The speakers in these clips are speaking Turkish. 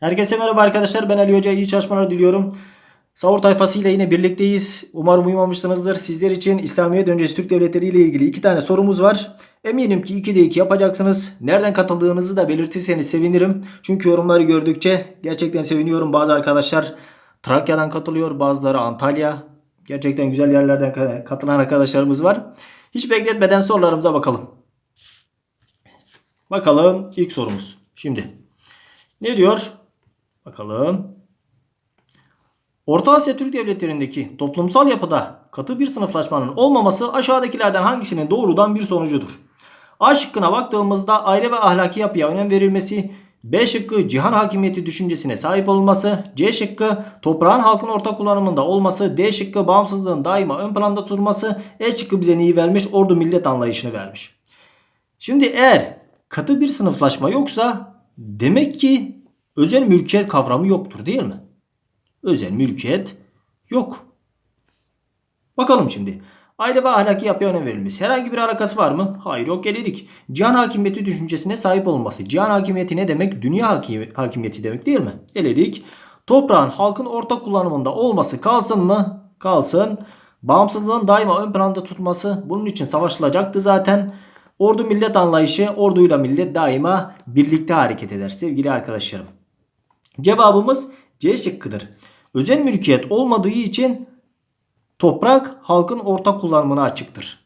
Herkese merhaba arkadaşlar. Ben Ali Hoca. İyi çalışmalar diliyorum. Sahur tayfası ile yine birlikteyiz. Umarım uyumamışsınızdır. Sizler için İslamiyet öncesi Türk devletleri ile ilgili iki tane sorumuz var. Eminim ki 2'de 2 yapacaksınız. Nereden katıldığınızı da belirtirseniz sevinirim. Çünkü yorumları gördükçe gerçekten seviniyorum. Bazı arkadaşlar Trakya'dan katılıyor. Bazıları Antalya. Gerçekten güzel yerlerden ka- katılan arkadaşlarımız var. Hiç bekletmeden sorularımıza bakalım. Bakalım ilk sorumuz. Şimdi ne diyor? Bakalım. Orta Asya Türk devletlerindeki toplumsal yapıda katı bir sınıflaşmanın olmaması aşağıdakilerden hangisinin doğrudan bir sonucudur? A şıkkına baktığımızda aile ve ahlaki yapıya önem verilmesi, B şıkkı cihan hakimiyeti düşüncesine sahip olması, C şıkkı toprağın halkın ortak kullanımında olması, D şıkkı bağımsızlığın daima ön planda tutulması, E şıkkı bize neyi vermiş? Ordu millet anlayışını vermiş. Şimdi eğer katı bir sınıflaşma yoksa demek ki özel mülkiyet kavramı yoktur değil mi? Özel mülkiyet yok. Bakalım şimdi. Aile ve ahlaki yapıya önem verilmesi. Herhangi bir alakası var mı? Hayır yok eledik. Cihan hakimiyeti düşüncesine sahip olması. Cihan hakimiyeti ne demek? Dünya hakim- hakimiyeti demek değil mi? Eledik. Toprağın halkın ortak kullanımında olması kalsın mı? Kalsın. Bağımsızlığın daima ön planda tutması. Bunun için savaşılacaktı zaten. Ordu millet anlayışı, orduyla millet daima birlikte hareket eder sevgili arkadaşlarım. Cevabımız C şıkkıdır. Özel mülkiyet olmadığı için toprak halkın ortak kullanımına açıktır.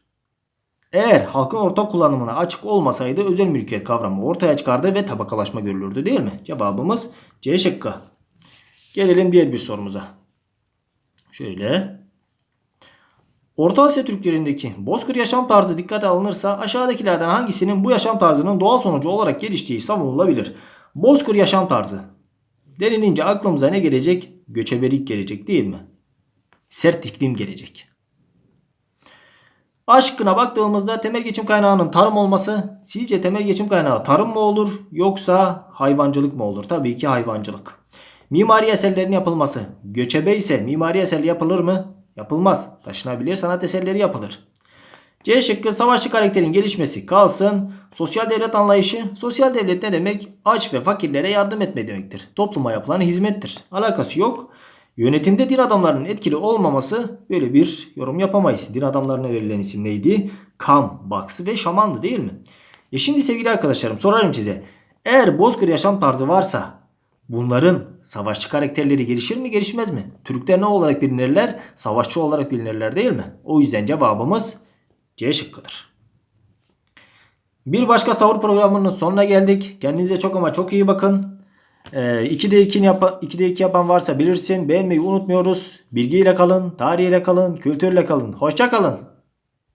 Eğer halkın ortak kullanımına açık olmasaydı özel mülkiyet kavramı ortaya çıkardı ve tabakalaşma görülürdü değil mi? Cevabımız C şıkkı. Gelelim diğer bir sorumuza. Şöyle. Orta Asya Türklerindeki bozkır yaşam tarzı dikkate alınırsa aşağıdakilerden hangisinin bu yaşam tarzının doğal sonucu olarak geliştiği savunulabilir? Bozkır yaşam tarzı denilince aklımıza ne gelecek? Göçebelik gelecek değil mi? Sert iklim gelecek. A şıkkına baktığımızda temel geçim kaynağının tarım olması sizce temel geçim kaynağı tarım mı olur yoksa hayvancılık mı olur? Tabii ki hayvancılık. Mimari eserlerin yapılması. Göçebe ise mimari eser yapılır mı? Yapılmaz. Taşınabilir sanat eserleri yapılır. C şıkkı savaşçı karakterin gelişmesi kalsın. Sosyal devlet anlayışı. Sosyal devlet ne demek? Aç ve fakirlere yardım etme demektir. Topluma yapılan hizmettir. Alakası yok. Yönetimde din adamlarının etkili olmaması böyle bir yorum yapamayız. Din adamlarına verilen isim neydi? Kam, Baksı ve Şamandı değil mi? E şimdi sevgili arkadaşlarım sorarım size. Eğer bozkır yaşam tarzı varsa bunların savaşçı karakterleri gelişir mi gelişmez mi? Türkler ne olarak bilinirler? Savaşçı olarak bilinirler değil mi? O yüzden cevabımız C şıkkıdır. Bir başka sahur programının sonuna geldik. Kendinize çok ama çok iyi bakın. Ee, 2'de 2 yapan, 2'de 2 yapan varsa bilirsin. Beğenmeyi unutmuyoruz. Bilgiyle kalın, tarihiyle kalın, kültürle kalın. Hoşça kalın.